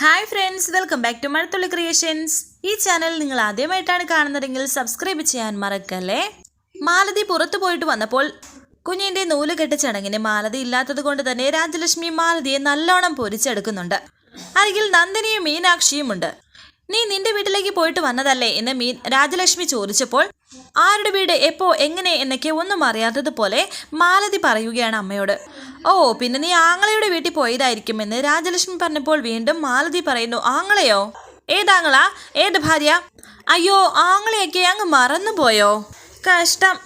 Hi friends welcome back to Mazhathulli creations ഈ channel നിങ്ങൾ ആദ്യമായിട്ടാണ് കാണുന്നതെങ്കിൽ സബ്സ്ക്രൈബ് ചെയ്യാൻ മറക്കല്ലേ? മാലതി പുറത്തു പോയിട്ട് വന്നപ്പോൾ കുഞ്ഞിന്റെ നൂലുകെട്ട ചടങ്ങിന് മാലതി ഇല്ലാത്തത് കൊണ്ട് തന്നെ രാജലക്ഷ്മി മാലതിയെ നല്ലോണം പൊരിച്ചെടുക്കുന്നുണ്ട്. അരികിൽ നന്ദിനിയും മീനാക്ഷിയും ഉണ്ട്. നീ നിന്റെ വീട്ടിലേക്ക് പോയിട്ട് വന്നതല്ലേ എന്ന് മീൻ രാജലക്ഷ്മി ചോദിച്ചപ്പോൾ ആരുടെ വീട്? എപ്പോ? എങ്ങനെ? എന്നൊക്കെ ഒന്നും അറിയാത്തതുപോലെ മാലതി പറയുകയാണ് അമ്മയോട്. ഓ പിന്നെ നീ ആങ്ങളയുടെ വീട്ടിൽ പോയതായിരിക്കും എന്ന് രാജലക്ഷ്മി പറഞ്ഞപ്പോൾ വീണ്ടും മാലതി പറയുന്നു ആങ്ങളെയോ? ഏതാങ്ങള ഏത് ഭാര്യ? അയ്യോ ആങ്ങളെയൊക്കെ അങ്ങ് മറന്നുപോയോ? കഷ്ടം.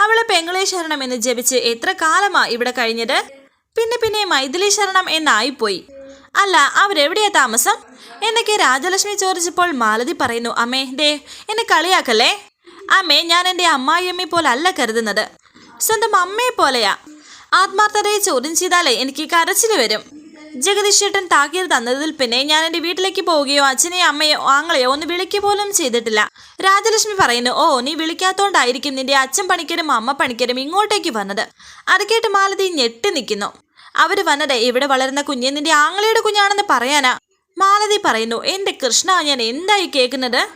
അവളെ പെങ്ങളെ ശരണം എന്ന് ജപിച്ച് എത്ര കാലമാ ഇവിടെ കഴിഞ്ഞത്? പിന്നെ പിന്നെ മൈഥിലി ശരണം എന്നായിപ്പോയി. അല്ല അവരെവിടെയാ താമസം? എന്നൊക്കെ രാജലക്ഷ്മി ചോദിച്ചപ്പോൾ മാലതി പറയുന്നു അമ്മേ ദേ എന്നെ കളിയാക്കല്ലേ? അമ്മേ ഞാൻ എന്റെ അമ്മായിയമ്മയെ പോലെ അല്ല കരുതുന്നത്. സ്വന്തം അമ്മയെ പോലെയാ ആത്മാർത്ഥതയെ ചോദ്യം ചെയ്താലേ എനിക്ക് കരച്ചിൽ വരും. ജഗദീഷ് ചേട്ടൻ താക്കീത് തന്നതിൽ പിന്നെ ഞാൻ എന്റെ വീട്ടിലേക്ക് പോവുകയോ അച്ഛനെയോ അമ്മയോ ആങ്ങളെയോ ഒന്ന് വിളിക്കുക പോലും ചെയ്തിട്ടില്ല. രാജലക്ഷ്മി പറയുന്നു ഓ നീ വിളിക്കാത്തോണ്ടായിരിക്കും നിന്റെ അച്ഛൻ പണിക്കരും അമ്മ പണിക്കരും ഇങ്ങോട്ടേക്ക് വന്നത്. അത് കേട്ട് മാലതി ഞെട്ടി നിൽക്കുന്നു. അവർ വന്നത് ഇവിടെ വളരുന്ന കുഞ്ഞ് നിന്റെ ആങ്ങളയുടെ കുഞ്ഞാണെന്ന് പറയാനാ? മാലതി പറയുന്നു എന്റെ കൃഷ്ണ ഞാൻ എന്തായി കേൾക്കുന്നത്?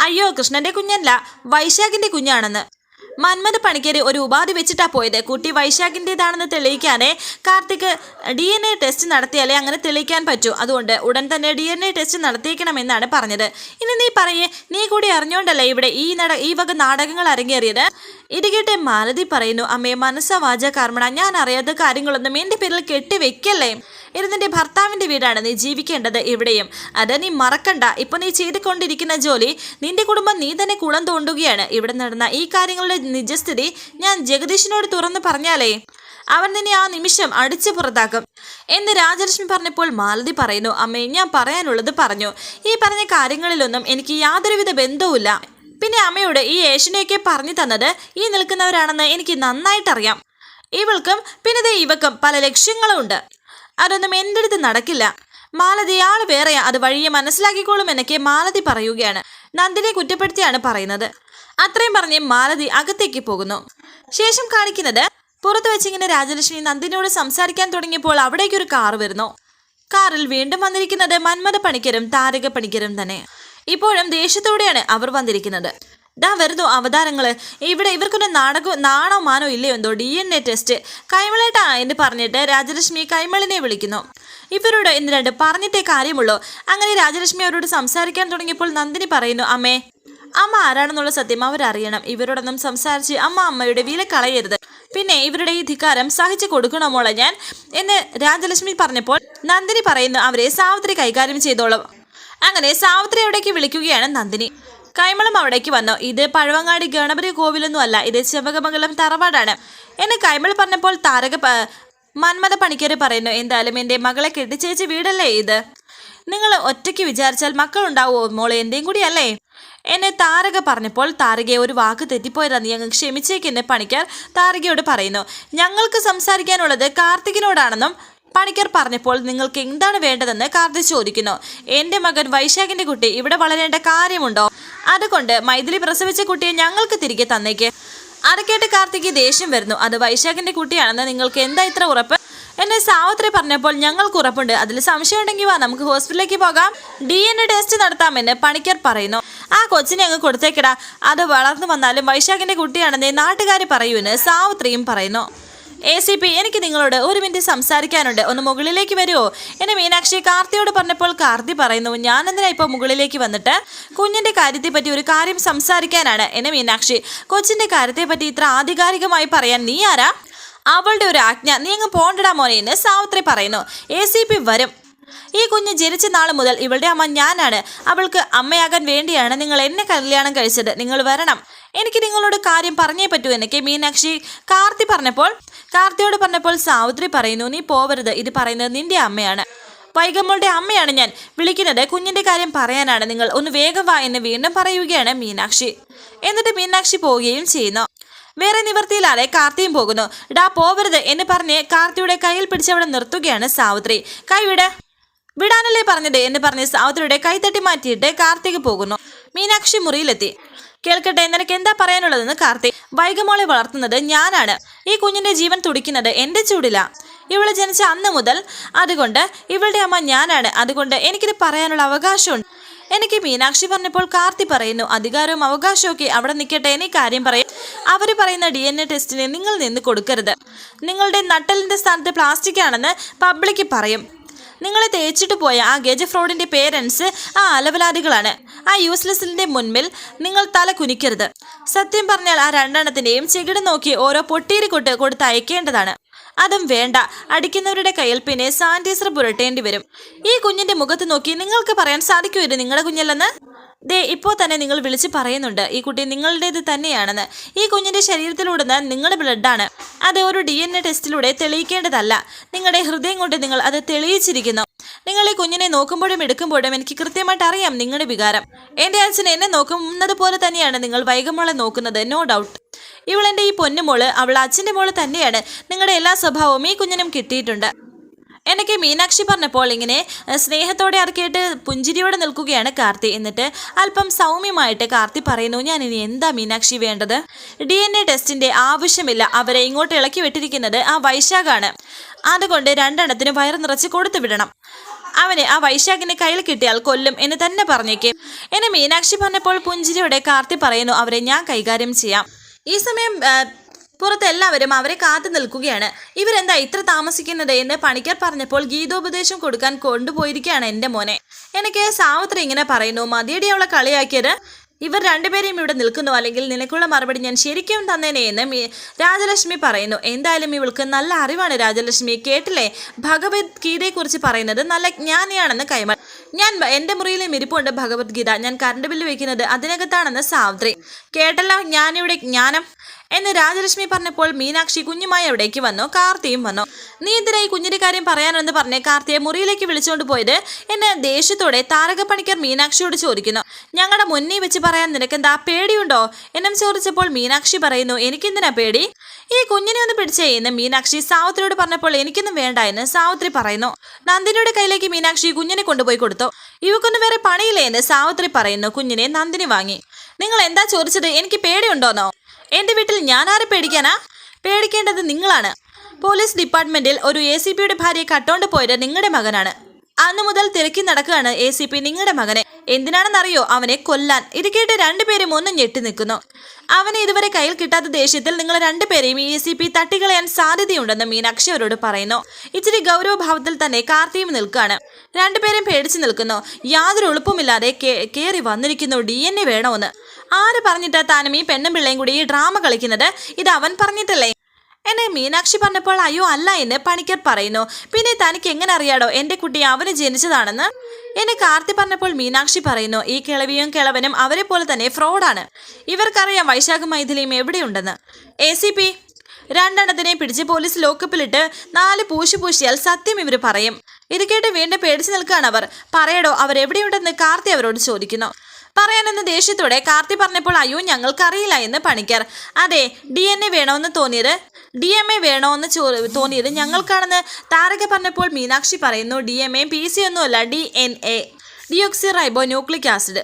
അയ്യോ കൃഷ്ണന്റെ കുഞ്ഞല്ല വൈശാഖിന്റെ കുഞ്ഞാണെന്ന്. മന്മഥ പണിക്കര് ഒരു ഉപാധി വെച്ചിട്ടാ പോയത്. കുട്ടി വൈശാഖിന്റെതാണെന്ന് തെളിയിക്കാനേ Karthik D N A test നടത്തിയാലേ അങ്ങനെ തെളിയിക്കാൻ പറ്റൂ. അതുകൊണ്ട് ഉടൻ തന്നെ ഡി എൻ എ ടെസ്റ്റ് നടത്തിയേക്കണമെന്നാണ് പറഞ്ഞത്. ഇനി നീ പറയേ നീ കൂടി അറിഞ്ഞോണ്ടല്ലേ ഇവിടെ ഈ നട ഈ വക നാടകങ്ങൾ അരങ്ങേറിയത്? ഇടുകട്ടെ മാലതി പറയുന്നു അമ്മയെ മനസ്സ വാച കർമ്മണ. ഞാൻ അറിയാത്ത കാര്യങ്ങളൊന്നും എന്റെ പേരിൽ കെട്ടിവെക്കല്ലേ ഇത് നിന്റെ ഭർത്താവിന്റെ വീടാണ് നീ ജീവിക്കേണ്ടത് ഇവിടെയും. അത് നീ മറക്കണ്ട. ഇപ്പൊ നീ ചെയ്തുകൊണ്ടിരിക്കുന്ന ജോലി നിന്റെ കുടുംബം നീ തന്നെ കുളം തോണ്ടുകയാണ്. ഇവിടെ നടന്ന ഈ കാര്യങ്ങളുടെ നിജസ്ഥിതി ഞാൻ ജഗദീഷിനോട് തുറന്നു പറഞ്ഞാലേ? അവൻ നിന്നെ ആ നിമിഷം അടിച്ചു പുറത്താക്കും. എന്ന് രാജലക്ഷ്മി പറഞ്ഞപ്പോൾ മാലതി പറയുന്നു അമ്മേ ഞാൻ പറയാനുള്ളത് പറഞ്ഞു. ഈ പറഞ്ഞ കാര്യങ്ങളിലൊന്നും എനിക്ക് യാതൊരുവിധ ബന്ധവുമില്ല. പിന്നെ അമ്മയോട് ഈ ഏഷ്യനെയൊക്കെ പറഞ്ഞു തന്നത് ഈ നിൽക്കുന്നവരാണെന്ന് എനിക്ക് നന്നായിട്ടറിയാം. ഇവൾക്കും പിന്നെ ഇവക്കും പല ലക്ഷ്യങ്ങളും ഉണ്ട്. അതൊന്നും എന്റെ അടുത്ത് നടക്കില്ല. മാലതി ആൾ വേറെയാ. അത് വഴിയെ മനസ്സിലാക്കിക്കോളും എന്നൊക്കെ മാലതി പറയുകയാണ്. നന്ദിനെ കുറ്റപ്പെടുത്തിയാണ് പറയുന്നത്. അത്രയും പറഞ്ഞ് മാലതി അകത്തേക്ക് പോകുന്നു. ശേഷം കാണിക്കുന്നത് പുറത്ത് വെച്ചിങ്ങനെ രാജലക്ഷ്മി നന്ദിനോട് സംസാരിക്കാൻ തുടങ്ങിയപ്പോൾ അവിടേക്ക് ഒരു കാർ വരുന്നു. കാറിൽ വീണ്ടും വന്നിരിക്കുന്നത് മന്മത പണിക്കരും താരക പണിക്കരും തന്നെ. ഇപ്പോഴും ദേഷ്യത്തോടെയാണ് അവർ വന്നിരിക്കുന്നത്. ദാ വരുന്നു അവതാരങ്ങൾ. ഇവിടെ ഇവർക്കൊന്നും നാടകോ നാണോ മാനോ ഇല്ലയോ എന്തോ ഡി എൻ എ ടെസ്റ്റ്. കൈമളേട്ടാ എന്ന് പറഞ്ഞിട്ട് രാജലക്ഷ്മി കൈമളിനെ വിളിക്കുന്നു. ഇവരോട് എന്ന് രണ്ട് പറഞ്ഞിട്ടേ കാര്യമുള്ളൂ. അങ്ങനെ രാജലക്ഷ്മി അവരോട് സംസാരിക്കാൻ തുടങ്ങിയപ്പോൾ നന്ദിനി പറയുന്നു അമ്മേ അമ്മ ആരാണെന്നുള്ള സത്യം അവരറിയണം. ഇവരോടൊന്നും സംസാരിച്ച് അമ്മ അമ്മയുടെ വില കളയരുത്. പിന്നെ ഇവരുടെ ഈ ധിക്കാരം സഹിച്ചു കൊടുക്കണമോളെ ഞാൻ? എന്ന് രാജലക്ഷ്മി പറഞ്ഞപ്പോൾ നന്ദിനി പറയുന്നു അവരെ സാവിത്രി കൈകാര്യം ചെയ്തോളും. അങ്ങനെ സാവിത്രി അവിടേക്ക് വിളിക്കുകയാണ് നന്ദിനി. കൈമളം അവിടേക്ക് വന്നു. ഇത് പഴവങ്ങാടി ഗണപതി കോവിലൊന്നും അല്ല ഇത് ചെവകമംഗലം തറവാടാണ്. എന്നെ കൈമൾ പറഞ്ഞപ്പോൾ താരക മന്മഥ പണിക്കർ പറയുന്നു എന്തായാലും എന്റെ മകളെ കെട്ടിച്ചേച്ച് വീടല്ലേ ഇത്? നിങ്ങൾ ഒറ്റയ്ക്ക് വിചാരിച്ചാൽ മക്കളുണ്ടാവുമോ മോളെ? എന്റെയും കൂടി അല്ലേ? എന്നെ താരക പറഞ്ഞപ്പോൾ താരകയെ ഒരു വാക്ക് തെറ്റിപ്പോയതാണ് ഞങ്ങൾ ക്ഷമിച്ചേക്കെന്ന് പണിക്കർ താരകയോട് പറയുന്നു. ഞങ്ങൾക്ക് സംസാരിക്കാനുള്ളത് കാർത്തികിനോടാണെന്നും പണിക്കർ പറഞ്ഞപ്പോൾ നിങ്ങൾക്ക് എന്താണ് വേണ്ടതെന്ന് കാർത്തി ചോദിക്കുന്നു. എന്റെ മകൻ വൈശാഖിന്റെ കുട്ടി ഇവിടെ വളരേണ്ട കാര്യമുണ്ടോ? അതുകൊണ്ട് മൈഥിലി പ്രസവിച്ച കുട്ടിയെ ഞങ്ങൾക്ക് തിരികെ തന്നേക്ക്. അത് കേട്ട് കാർത്തിക്ക് ദേഷ്യം വരുന്നു. അത് വൈശാഖിന്റെ കുട്ടിയാണെന്ന് നിങ്ങൾക്ക് എന്താ ഇത്ര ഉറപ്പ്? എന്നെ സാവിത്രി പറഞ്ഞപ്പോൾ ഞങ്ങൾക്ക് ഉറപ്പുണ്ട്. അതിൽ സംശയമുണ്ടെങ്കിൽ വാ നമുക്ക് ഹോസ്പിറ്റലിലേക്ക് പോകാം. ഡി എൻ എ ടെസ്റ്റ് നടത്താമെന്ന് പണിക്കർ പറയുന്നു. ആ കൊച്ചിനെ അങ്ങ് കൊടുത്തേക്കടാ. അത് വളർന്നു വന്നാലും വൈശാഖിന്റെ കുട്ടിയാണെന്ന് നാട്ടുകാർ പറയൂന്ന് സാവിത്രിയും പറയുന്നു. എ സി പി എനിക്ക് നിങ്ങളോട് ഒരു മിനിറ്റ് സംസാരിക്കാനുണ്ട്. ഒന്ന് മുകളിലേക്ക് വരുമോ എന്നെ മീനാക്ഷി കാർത്തിയോട് പറഞ്ഞപ്പോൾ കാർത്തി പറയുന്നു ഞാൻ എന്തിനാ ഇപ്പോൾ മുകളിലേക്ക് വന്നിട്ട്? കുഞ്ഞിന്റെ കാര്യത്തെപ്പറ്റി ഒരു കാര്യം സംസാരിക്കാനാണ്. എന്നെ മീനാക്ഷി കൊച്ചിന്റെ കാര്യത്തെപ്പറ്റി ഇത്ര ആധികാരികമായി പറയാൻ നീ ആരാ? അവളുടെ ഒരു ആജ്ഞ. നീ അങ്ങ് പോണ്ടടാ മോനെ എന്ന് സാവിത്രി പറയുന്നു. എ സി പി വരും. ഈ കുഞ്ഞ് ജനിച്ച നാൾ മുതൽ ഇവളുടെ അമ്മ ഞാനാണ്. അവൾക്ക് അമ്മയാകാൻ വേണ്ടിയാണ് നിങ്ങൾ എന്നെ കല്യാണം കഴിച്ചത്. നിങ്ങൾ വരണം. എനിക്ക് നിങ്ങളോട് കാര്യം പറഞ്ഞേ പറ്റൂ എനിക്ക് മീനാക്ഷി കാർത്തി പറഞ്ഞപ്പോൾ കാർത്തിയോട് പറഞ്ഞപ്പോൾ സാവിത്രി പറയുന്നു നീ പോവരുത്. ഇത് പറയുന്നത് നിന്റെ അമ്മയാണ്. വൈകമ്മളുടെ അമ്മയാണ് ഞാൻ. വിളിക്കുന്നത് കുഞ്ഞിന്റെ കാര്യം പറയാനാണ്. നിങ്ങൾ ഒന്ന് വേഗം വാ എന്ന് വീണ്ടും പറയുകയാണ് മീനാക്ഷി. എന്നിട്ട് മീനാക്ഷി പോവുകയും ചെയ്യുന്നു. വേറെ നിവർത്തിയില്ലാതെ കാർത്തിയും പോകുന്നു. ഡാ പോവരുത് എന്ന് പറഞ്ഞ് കാർത്തിയുടെ കയ്യിൽ പിടിച്ചവിടെ നിർത്തുകയാണ് സാവിത്രി. കൈവിട് വിടാനല്ലേ പറഞ്ഞത് എന്ന് പറഞ്ഞ് സാവിത്രിയുടെ കൈത്തട്ടി തട്ടി മാറ്റിയിട്ട് കാർത്തിക് പോകുന്നു. മീനാക്ഷി മുറിയിലെത്തി. കേൾക്കട്ടെ നിനക്ക് എന്താ പറയാനുള്ളതെന്ന് കാർത്തി. വൈകമോളെ വളർത്തുന്നത് ഞാനാണ്. ഈ കുഞ്ഞിന്റെ ജീവൻ തുടിക്കുന്നത് എന്റെ ചൂടില. ഇവളെ ജനിച്ച അന്ന് മുതൽ അതുകൊണ്ട് ഇവളുടെ അമ്മ ഞാനാണ്. അതുകൊണ്ട് എനിക്കിത് പറയാനുള്ള അവകാശമുണ്ട്. എനിക്ക് മീനാക്ഷി പറഞ്ഞപ്പോൾ കാർത്തി പറയുന്നു അധികാരവും അവകാശവും ഒക്കെ അവിടെ നിൽക്കട്ടെ എന്നീ കാര്യം പറയും. അവർ പറയുന്ന ഡി എൻ എ ടെസ്റ്റിന് നിങ്ങൾ നിന്ന് കൊടുക്കരുത്. നിങ്ങളുടെ നട്ടലിന്റെ സ്ഥാനത്ത് പ്ലാസ്റ്റിക് ആണെന്ന് പബ്ലിക്ക് പറയും. നിങ്ങളെ തേച്ചിട്ട് പോയ ആ ഗജ ഫ്രോഡിന്റെ പേരൻസ് ആ അലവലാദികളാണ്. ആ യൂസ്ലെസ്സിന്റെ മുൻപിൽ നിങ്ങൾ തല കുനിക്കരുത്. സത്യം പറഞ്ഞാൽ ആ രണ്ടെണ്ണത്തിന്റെയും ചെകിട് നോക്കി ഓരോ പൊട്ടീരി കൊട്ട് കൊടുത്ത് അയക്കേണ്ടതാണ് അതും വേണ്ട. അടിക്കുന്നവരുടെ കയ്യിൽ പിന്നെ സാനിറ്റൈസർ പുരട്ടേണ്ടി വരും. ഈ കുഞ്ഞിന്റെ മുഖത്ത് നോക്കി നിങ്ങൾക്ക് പറയാൻ സാധിക്കുമല്ലോ നിങ്ങളുടെ കുഞ്ഞല്ലെന്ന്? ദേ ഇപ്പോൾ തന്നെ നിങ്ങൾ വിളിച്ച് പറയുന്നുണ്ട്. ഈ കുട്ടി നിങ്ങളുടേത് തന്നെയാണെന്ന്. ഈ കുഞ്ഞിന്റെ ശരീരത്തിലൂടുന്ന നിങ്ങളുടെ ബ്ലഡാണ്. അത് ഒരു ഡി എൻ എ ടെസ്റ്റിലൂടെ തെളിയിക്കേണ്ടതല്ല. നിങ്ങളുടെ ഹൃദയം കൊണ്ട് നിങ്ങൾ അത് തെളിയിച്ചിരിക്കുന്നു. നിങ്ങൾ ഈ കുഞ്ഞിനെ നോക്കുമ്പോഴും എടുക്കുമ്പോഴും എനിക്ക് കൃത്യമായിട്ട് അറിയാം നിങ്ങളുടെ വികാരം. എന്റെ അച്ഛൻ എന്നെ നോക്കുന്നത് പോലെ തന്നെയാണ് നിങ്ങൾ വൈകമോളെ നോക്കുന്നത് നോ ഡൗട്ട്. ഇവളെന്റെ ഈ പൊന്നുമോൾ അവൾ അച്ഛന്റെ മോൾ തന്നെയാണ് നിങ്ങളുടെ എല്ലാ സ്വഭാവവും ഈ കുഞ്ഞിനും കിട്ടിയിട്ടുണ്ട്. എനിക്ക് മീനാക്ഷി പറഞ്ഞപ്പോൾ ഇങ്ങനെ സ്നേഹത്തോടെ അത് പുഞ്ചിരിയോടെ നിൽക്കുകയാണ് കാർത്തി. എന്നിട്ട് അല്പം സൗമ്യമായിട്ട് കാർത്തി പറയുന്നു ഞാൻ ഇനി എന്താ മീനാക്ഷി വേണ്ടത്? ഡി എൻ എ ടെസ്റ്റിന്റെ ആവശ്യമില്ല. അവരെ ഇങ്ങോട്ട് ഇളക്കി വിട്ടിരിക്കുന്നത് ആ വൈശാഖാണ്. അതുകൊണ്ട് രണ്ടെണ്ണത്തിന് വയറ് നിറച്ച് കൊടുത്തു വിടണം. അവനെ ആ വൈശാഖിനെ കയ്യിൽ കിട്ടിയാൽ കൊല്ലും എന്ന് തന്നെ പറഞ്ഞേക്കും. എന്നെ മീനാക്ഷി പറഞ്ഞപ്പോൾ പുഞ്ചിരിയോടെ കാർത്തി പറയുന്നു അവരെ ഞാൻ കൈകാര്യം ചെയ്യാം. ഈ സമയം പുറത്ത് എല്ലാവരും അവരെ കാത്തു നിൽക്കുകയാണ്. ഇവരെന്താ ഇത്ര താമസിക്കുന്നത് എന്ന് പണിക്കർ പറഞ്ഞപ്പോൾ ഗീതോപദേശം കൊടുക്കാൻ കൊണ്ടുപോയിരിക്കുകയാണ് എന്റെ മോനെ. എനിക്ക് സാവത്രി ഇങ്ങനെ പറയുന്നു മതിയുടെ അവളെ കളിയാക്കിയത്. ഇവർ രണ്ടുപേരെയും ഇവിടെ നിൽക്കുന്നു. അല്ലെങ്കിൽ നിനക്കുള്ള മറുപടി ഞാൻ ശരിക്കും തന്നേനെ എന്ന് രാജലക്ഷ്മി പറയുന്നു. എന്തായാലും ഇവൾക്ക് നല്ല അറിവാണ് രാജലക്ഷ്മി. കേട്ടില്ലേ? ഭഗവത്ഗീതയെക്കുറിച്ച് പറയുന്നത് നല്ല ജ്ഞാനിയാണെന്ന് കൈമൾ ഞാൻ എന്റെ മുറിയിലെ ഇരിപ്പുണ്ട് ഭഗവത്ഗീത. ഞാൻ കറണ്ട് ബില്ല് വെക്കുന്നത് അതിനകത്താണെന്ന് സാവിത്രി. കേട്ടല്ലോ ഞാനിവിടെ ജ്ഞാനം. എന്ന് രാജലക്ഷ്മി പറഞ്ഞപ്പോൾ മീനാക്ഷി കുഞ്ഞുമായി അവിടേക്ക് വന്നു കാർത്തിയും വന്നു. നീ എന്തിനാ കുഞ്ഞിന്റെ കാര്യം പറയാനെന്ന് പറഞ്ഞ്? കാർത്തിയെ മുറിയിലേക്ക് വിളിച്ചുകൊണ്ട് പോയത് എന്നെ ദേഷ്യത്തോടെ താരകപ്പണിക്കർ മീനാക്ഷിയോട് ചോദിക്കുന്നു. ഞങ്ങളുടെ മുന്നേ വെച്ച് പറയാൻ നിനക്കെന്താ പേടിയുണ്ടോ? എന്നും ചോദിച്ചപ്പോൾ മീനാക്ഷി പറയുന്നു എനിക്കെന്തിനാ പേടി? ഈ കുഞ്ഞിനെ ഒന്ന് പിടിച്ചേ എന്ന് മീനാക്ഷി സാവിത്രിയോട് പറഞ്ഞപ്പോൾ എനിക്കൊന്നും വേണ്ട എന്ന് സാവിത്രി പറയുന്നു. നന്ദിനിയുടെ കയ്യിലേക്ക് മീനാക്ഷി കുഞ്ഞിനെ കൊണ്ടുപോയി കൊടുത്തു. ഇവക്കൊന്നും വേറെ പണിയില്ലേ എന്ന് സാവിത്രി പറയുന്നു. കുഞ്ഞിനെ നന്ദിനി വാങ്ങി. നിങ്ങൾ എന്താ ചോദിച്ചത്? എനിക്ക് പേടിയുണ്ടോന്നോ? എന്റെ വീട്ടിൽ ഞാൻ ആരെ പേടിക്കാനാ? പേടിക്കേണ്ടത് നിങ്ങളാണ്. പോലീസ് ഡിപ്പാർട്ട്മെന്റിൽ ഒരു എ സി പിയുടെ ഭാര്യയെ കട്ടോണ്ട് പോയത് നിങ്ങളുടെ മകനാണ്. അന്നു മുതൽ തിരക്കി നടക്കുകയാണ് എ സി പി നിങ്ങളുടെ മകനെ. എന്തിനാണെന്നറിയോ? അവനെ കൊല്ലാൻ. ഇത് കേട്ട് രണ്ടുപേരും ഒന്ന് ഞെട്ടി നിൽക്കുന്നു. അവനെ ഇതുവരെ കയ്യിൽ കിട്ടാത്ത ദേഷ്യത്തിൽ നിങ്ങൾ രണ്ടുപേരെയും ഇ സി പി തട്ടിക്കളയാൻ സാധ്യതയുണ്ടെന്ന് മീനാക്ഷി അവരോട് പറയുന്നു. ഇച്ചിരി ഗൗരവഭാവത്തിൽ തന്നെ കാർത്തിയും നിൽക്കുകയാണ്. രണ്ടുപേരും പേടിച്ചു നിൽക്കുന്നു. യാതൊരു എളുപ്പമില്ലാതെ കയറി വന്നിരിക്കുന്നു. ഡി എൻ എ വേണമെന്ന് ആര് പറഞ്ഞിട്ടാ താനും ഈ പെണ്ണും പിള്ളയും കൂടി ഈ ഡ്രാമ കളിക്കുന്നത്? ഇത് അവൻ പറഞ്ഞിട്ടല്ലേ? എന്നെ മീനാക്ഷി പറഞ്ഞപ്പോൾ അയ്യോ അല്ല എന്ന് പണിക്കർ പറയുന്നു. പിന്നെ തനിക്ക് എങ്ങനെ അറിയാടോ? എന്റെ കുട്ടി അവന് ജനിച്ചതാണെന്ന്? എന്നെ കാർത്തി പറഞ്ഞപ്പോൾ മീനാക്ഷി പറയുന്നു ഈ കിളവിയും കിളവനും അവരെ പോലെ തന്നെ ഫ്രോഡാണ്. ഇവർക്കറിയാം വൈശാഖ മൈഥിലിയും എവിടെയുണ്ടെന്ന്. എ സി പി രണ്ടെണ്ണത്തിനെ പിടിച്ച് പോലീസ് ലോക്കപ്പിലിട്ട് നാല് പൂശി പൂശിയാൽ സത്യം ഇവർ പറയും. ഇത് കേട്ട് വീണ്ടും പേടിച്ചു നിൽക്കുകയാണ് അവർ. പറയടോ അവരെവിടെയുണ്ടെന്ന് കാർത്തി അവരോട് ചോദിക്കുന്നു. പറയാനെന്ന ദേഷ്യത്തോടെ കാർത്തി പറഞ്ഞപ്പോൾ അയ്യോ ഞങ്ങൾക്കറിയില്ല എന്ന് പണിക്കർ. അതെ ഡി എൻ എ വേണമെന്ന് തോന്നിയത് ഡി എം എ വേണമെന്ന് ചോ തോന്നിയത്. ഞങ്ങൾക്കാണെന്ന് താരക പറഞ്ഞപ്പോൾ മീനാക്ഷി പറയുന്നു D M A P C ഒന്നുമല്ല D N A deoxyribonucleic acid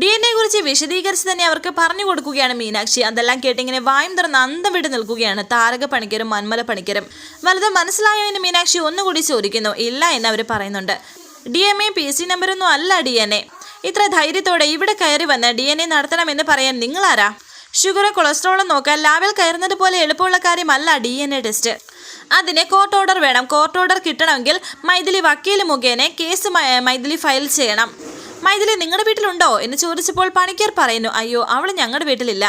D N A കുറിച്ച് വിശദീകരിച്ച് തന്നെ അവർക്ക് പറഞ്ഞു കൊടുക്കുകയാണ് മീനാക്ഷി. അതെല്ലാം കേട്ടിങ്ങനെ വായും തുറന്ന് അന്തം വിട്ട് നിൽക്കുകയാണ് താരക പണിക്കരും മന്മല പണിക്കരും. വലുത് മനസ്സിലായോ എന്ന് മീനാക്ഷി ഒന്നുകൂടി ചോദിക്കുന്നു. ഇല്ല എന്ന് അവർ പറയുന്നുണ്ട്. D M A P C നമ്പറൊന്നും അല്ല ഡി എൻ എ ഇത്ര ധൈര്യത്തോടെ ഇവിടെ കയറി വന്ന് ഡി എൻ എ നടത്തണമെന്ന് പറയാൻ നിങ്ങളാരാ? ഷുഗറോ കൊളസ്ട്രോളും നോക്കാൻ ലാബിൽ കയറുന്നത് പോലെ എളുപ്പമുള്ള കാര്യമല്ല ഡി എൻ എ ടെസ്റ്റ് അതിന് കോർട്ട് ഓർഡർ വേണം. കോർട്ട് ഓർഡർ കിട്ടണമെങ്കിൽ മൈഥിലി വക്കീൽ മുഖേന കേസ് മൈഥിലി ഫയൽ ചെയ്യണം. മൈഥിലി നിങ്ങളുടെ വീട്ടിലുണ്ടോ? എന്ന് ചോദിച്ചപ്പോൾ പണിക്കർ പറയുന്നു അയ്യോ അവൾ ഞങ്ങളുടെ വീട്ടിലില്ല.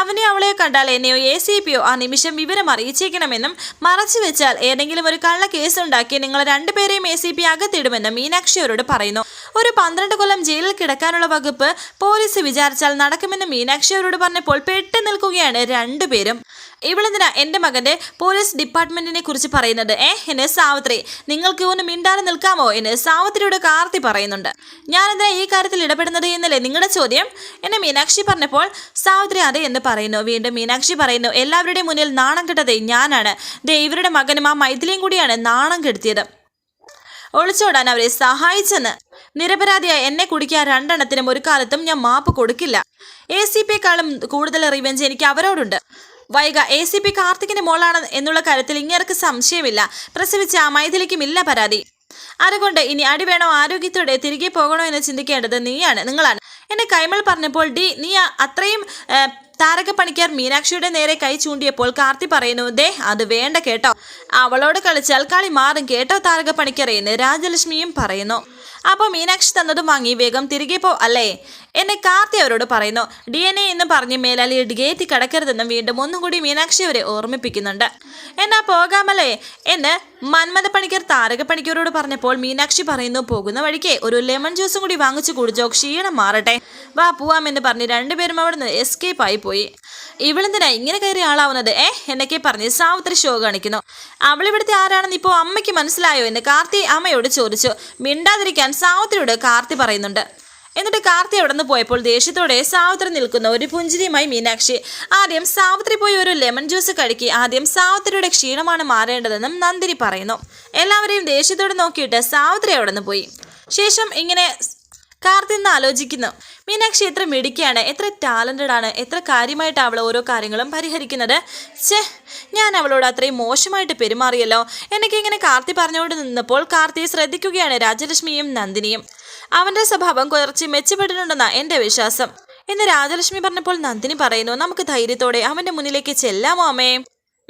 അവനെ അവളെ കണ്ടാൽ എന്നെയോ എ സി പിയോ ആ നിമിഷം വിവരം അറിയിച്ചേക്കണമെന്നും മറച്ചു വെച്ചാൽ ഏതെങ്കിലും ഒരു കള്ള കേസ് ഉണ്ടാക്കി നിങ്ങൾ രണ്ടുപേരെയും എ സി പി അകത്തിടുമെന്നും മീനാക്ഷി അവരോട് പറയുന്നു. ഒരു പന്ത്രണ്ട് കൊല്ലം ജയിലിൽ കിടക്കാനുള്ള വകുപ്പ് പോലീസ് വിചാരിച്ചാൽ നടക്കുമെന്ന് മീനാക്ഷി അവരോട് പറഞ്ഞപ്പോൾ പെട്ടു നിൽക്കുകയാണ് രണ്ടുപേരും. ഇവളെന്തിനാ എന്റെ മകന്റെ പോലീസ് ഡിപ്പാർട്ട്മെന്റിനെ കുറിച്ച് പറയുന്നത്? ഏ എന്നെ സാവിത്രി നിങ്ങൾക്ക് ഒന്ന് മിണ്ടാതെ നിൽക്കാമോ? എന്ന് സാവിത്രിയുടെ കാർത്തി പറയുന്നുണ്ട്. ഞാനെന്താ ഈ കാര്യത്തിൽ ഇടപെടുന്നത് എന്നല്ലേ നിങ്ങളുടെ ചോദ്യം? എന്നെ മീനാക്ഷി പറഞ്ഞപ്പോൾ സാവിത്രി അതെ എന്ന് പറയുന്നു. വീണ്ടും മീനാക്ഷി പറയുന്നു എല്ലാവരുടെയും മുന്നിൽ നാണം കെട്ടതേ ഞാനാണ്. ദേ ഇവരുടെ മകനും ആ മൈഥിലിയും കൂടിയാണ് നാണം കെടുത്തിയത്. ഒളിച്ചോടാൻ അവരെ സഹായിച്ചെന്ന്. നിരപരാധിയായ എന്നെ കുടിക്കാൻ രണ്ടെണ്ണത്തിനും ഒരു കാലത്തും ഞാൻ മാപ്പ് കൊടുക്കില്ല. എ സി പിയെക്കാളും കൂടുതൽ റിവെഞ്ച് എനിക്ക് അവരോടുണ്ട്. വൈഗ എ സി പി കാർത്തികിന്റെ മോളാണ് എന്നുള്ള കാര്യത്തിൽ ഇങ്ങേർക്ക് സംശയമില്ല. പ്രസവിച്ച മൈഥിലിക്കുമില്ല പരാതി. അതുകൊണ്ട് ഇനി അടി വേണോ ആരോഗ്യത്തോടെ തിരികെ പോകണോ എന്ന് ചിന്തിക്കേണ്ടത് നീയാണ് നിങ്ങളാണ്. എന്നെ കൈമൾ പറഞ്ഞപ്പോൾ ഡി നീ അത്രയും താരകപ്പണിക്കാർ താരക പണിക്കാർ മീനാക്ഷിയുടെ നേരെ കൈ ചൂണ്ടിയപ്പോൾ കാർത്തി പറയുന്നു ദേ അത് വേണ്ട കേട്ടോ. അവളോട് കളിച്ചാൽ കളി മാറും കേട്ടോ താരക പണിക്കർ രാജലക്ഷ്മിയും പറയുന്നു. അപ്പോൾ മീനാക്ഷി തന്നതും വാങ്ങി വേഗം തിരികെ പോ അല്ലേ? എന്നെ കാർത്തി അവരോട് പറയുന്നു ഡി എൻ എ എന്ന് പറഞ്ഞ് മേലാലി ഗേറ്റി കടക്കരുതെന്നും വീണ്ടും ഒന്നും കൂടി മീനാക്ഷി അവരെ ഓർമ്മിപ്പിക്കുന്നുണ്ട്. എന്നാ പോകാമല്ലേ? എന്ന് മന്മഥ പണിക്കർ താരക പണിക്കരോട് പറഞ്ഞപ്പോൾ മീനാക്ഷി പറയുന്നു പോകുന്ന വഴിക്ക് ഒരു ലെമൺ ജ്യൂസും കൂടി വാങ്ങിച്ചു കുടിച്ചോ ക്ഷീണം മാറട്ടെ. വാ പോവാമെന്ന് പറഞ്ഞ് രണ്ടുപേരും അവിടെ നിന്ന് എസ്കേപ്പ് ആയി പോയി. ഇവളെന്തിനാ ഇങ്ങനെ കയറി ആളാവുന്നത്? ഏ എന്നൊക്കെ പറഞ്ഞ് സാവിത്രി ഷോ കാണിക്കുന്നു. അവളിവിടുത്തെ ആരാണെന്ന് ഇപ്പോൾ അമ്മയ്ക്ക് മനസ്സിലായോ എന്ന് കാർത്തി അമ്മയോട് ചോദിച്ചു. മിണ്ടാതിരിക്കാൻ സാവിത്രിയോട് കാർത്തി പറയുന്നുണ്ട്. എന്നിട്ട് കാർത്തി അവിടെ നിന്ന് പോയപ്പോൾ ദേഷ്യത്തോടെ സാവിത്രി നിൽക്കുന്ന ഒരു പുഞ്ചിരിയുമായി മീനാക്ഷി. ആദ്യം സാവിത്രി പോയി ഒരു ലെമൺ ജ്യൂസ് കഴുകി ആദ്യം സാവിത്രിയുടെ ക്ഷീണമാണ് മാറേണ്ടതെന്നും നന്ദിനി പറയുന്നു. എല്ലാവരെയും ദേഷ്യത്തോടെ നോക്കിയിട്ട് സാവിത്രി അവിടെ നിന്ന് പോയി. ശേഷം ഇങ്ങനെ കാർത്തി ആലോചിക്കുന്നു. മീനാക്ഷി എത്ര മിടിക്കുകയാണ് എത്ര ടാലന്റഡ് ആണ്. എത്ര കാര്യമായിട്ട് അവൾ ഓരോ കാര്യങ്ങളും പരിഹരിക്കുന്നത്. ഛേ ഞാൻ അവളോട് അത്രയും മോശമായിട്ട് പെരുമാറിയല്ലോ. എനിക്ക് ഇങ്ങനെ കാർത്തി പറഞ്ഞുകൊണ്ട് നിന്നപ്പോൾ കാർത്തി ശ്രദ്ധിക്കുകയാണ് രാജലക്ഷ്മിയും നന്ദിനിയും. അവന്റെ സ്വഭാവം കുറച്ച് മെച്ചപ്പെട്ടിട്ടുണ്ടെന്നാ എന്റെ വിശ്വാസം. എന്ന് രാജലക്ഷ്മി പറഞ്ഞപ്പോൾ നന്ദിനി പറയുന്നു നമുക്ക് ധൈര്യത്തോടെ അവന്റെ മുന്നിലേക്ക് ചെല്ലാമോ അമ്മേ?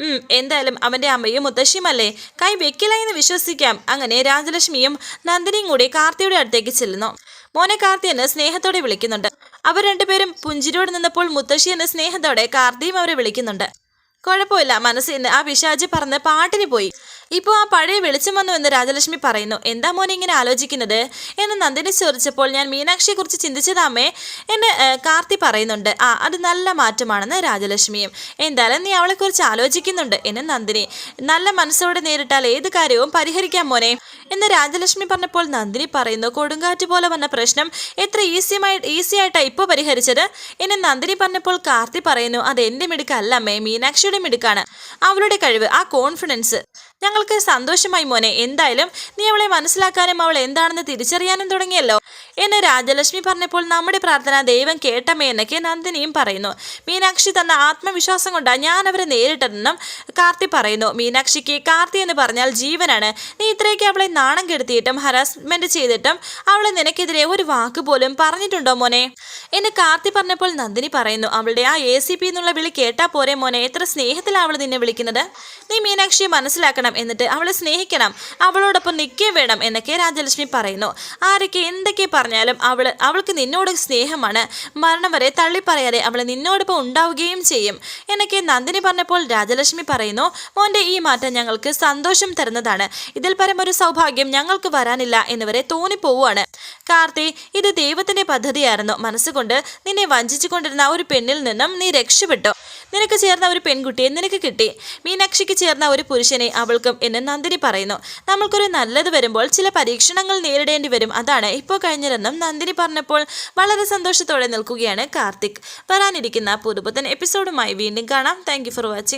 ഉം എന്തായാലും അവന്റെ അമ്മയും മുത്തശ്ശിയുമല്ലേ കൈ വെക്കില്ല എന്ന് വിശ്വസിക്കാം. അങ്ങനെ രാജലക്ഷ്മിയും നന്ദിനിയും കൂടി കാർത്തിയുടെ അടുത്തേക്ക് ചെല്ലുന്നു. മോനെ കാർത്തി എന്ന് സ്നേഹത്തോടെ വിളിക്കുന്നുണ്ട്. അവർ രണ്ടുപേരും പുഞ്ചിരിയോട് നിന്നപ്പോൾ മുത്തശ്ശി എന്ന സ്നേഹത്തോടെ കാർത്തിയും അവരെ വിളിക്കുന്നുണ്ട്. കുഴപ്പമില്ല മനസ്സിന്ന് ആ പിശാചി പറഞ്ഞ് പാട്ടിന് പോയി. ഇപ്പോൾ ആ പഴയ വെളിച്ചം വന്നു എന്ന് രാജലക്ഷ്മി പറയുന്നു. എന്താ മോനെ ഇങ്ങനെ ആലോചിക്കുന്നത്? എന്ന് നന്ദിനി ചോദിച്ചപ്പോൾ ഞാൻ മീനാക്ഷിയെക്കുറിച്ച് ചിന്തിച്ചതാമേ എന്ന് കാർത്തി പറയുന്നുണ്ട്. ആ അത് നല്ല മാറ്റമാണെന്ന് രാജലക്ഷ്മിയും. എന്തായാലും നീ അവളെക്കുറിച്ച് ആലോചിക്കുന്നുണ്ട് എന്ന് നന്ദിനി. നല്ല മനസ്സോടെ നേരിട്ടാൽ ഏത് കാര്യവും പരിഹരിക്കാം മോനെ. എന്ന് രാജലക്ഷ്മി പറഞ്ഞപ്പോൾ നന്ദിനി പറയുന്നു കൊടുങ്കാറ്റ് പോലെ വന്ന പ്രശ്നം എത്ര ഈസിയുമായി ഈസി ആയിട്ടാണ് ഇപ്പോൾ പരിഹരിച്ചത്? എന്നെ നന്ദിനി പറഞ്ഞപ്പോൾ കാർത്തി പറയുന്നു അത് എന്റെ മിടുക്കല്ല അമ്മേ മീനാക്ഷിയുടെ മിടുക്കാണ് അവളുടെ കഴിവ് ആ കോൺഫിഡൻസ് ഞങ്ങൾക്ക് സന്തോഷമായി മോനെ. എന്തായാലും നീ അവളെ മനസ്സിലാക്കാനും അവൾ എന്താണെന്ന് തിരിച്ചറിയാനും തുടങ്ങിയല്ലോ. എന്ന് രാജലക്ഷ്മി പറഞ്ഞപ്പോൾ നമ്മുടെ പ്രാർത്ഥന ദൈവം കേട്ടമേ എന്നൊക്കെ നന്ദിനിയും പറയുന്നു. മീനാക്ഷി തന്ന ആത്മവിശ്വാസം കൊണ്ടാണ് ഞാൻ അവരെ നേരിട്ടതെന്നും കാർത്തി പറയുന്നു. മീനാക്ഷിക്ക് കാർത്തി എന്ന് പറഞ്ഞാൽ ജീവനാണ്. നീ ഇത്രയൊക്കെ അവളെ നാണം കെടുത്തിയിട്ടും ഹറാസ്മെന്റ് ചെയ്തിട്ടും അവളെ നിനക്കെതിരെ ഒരു വാക്ക് പോലും പറഞ്ഞിട്ടുണ്ടോ മോനെ? എന്ന് കാർത്തി പറഞ്ഞപ്പോൾ നന്ദിനി പറയുന്നു അവളുടെ ആ എ സി പി എന്നുള്ള വിളി കേട്ടാ പോരെ മോനെ എത്ര സ്നേഹത്തിലാണ് അവൾ നിന്നെ വിളിക്കുന്നത്. നീ മീനാക്ഷിയെ മനസ്സിലാക്കണം എന്നിട്ട് അവളെ സ്നേഹിക്കണം അവളോടൊപ്പം നിൽക്കുകയും വേണം എന്നൊക്കെ രാജലക്ഷ്മി പറയുന്നു. ആരൊക്കെ എന്തൊക്കെ പറഞ്ഞാലും അവൾ അവൾക്ക് നിന്നോട് സ്നേഹമാണ്. മരണം വരെ തള്ളി പറയാതെ അവൾ നിന്നോടൊപ്പം ഉണ്ടാവുകയും ചെയ്യും എന്നൊക്കെ നന്ദിനി പറഞ്ഞപ്പോൾ രാജലക്ഷ്മി പറയുന്നു മോന്റെ ഈ മാറ്റം ഞങ്ങൾക്ക് സന്തോഷം തരുന്നതാണ്. ഇതിൽ പരം ഒരു സൗഭാഗ്യം ഞങ്ങൾക്ക് വരാനില്ല എന്നിവരെ തോന്നിപ്പോവുകയാണ്. കാർത്തി ഇത് ദൈവത്തിന്റെ പദ്ധതിയായിരുന്നു. മനസ്സുകൊണ്ട് നിന്നെ വഞ്ചിച്ചുകൊണ്ടിരുന്ന ഒരു പെണ്ണിൽ നിന്നും നീ രക്ഷപ്പെട്ടു. നിനക്ക് ചേർന്ന ഒരു പെൺകുട്ടിയെ നിനക്ക് കിട്ടി. മീനാക്ഷിക്ക് ചേർന്ന ഒരു പുരുഷനെ അവൾക്കും എന്ന് നന്ദിനി പറയുന്നു. നമ്മൾക്കൊരു നല്ലത് വരുമ്പോൾ ചില പരീക്ഷണങ്ങൾ നേരിടേണ്ടി വരും. അതാണ് ഇപ്പോൾ കഴിഞ്ഞതെന്നും നന്ദിനി പറഞ്ഞപ്പോൾ വളരെ സന്തോഷത്തോടെ നിൽക്കുകയാണ് കാർത്തിക്. വരാനിരിക്കുന്ന പുതുപുത്തൻ എപ്പിസോഡുമായി വീണ്ടും കാണാം. Thank for watching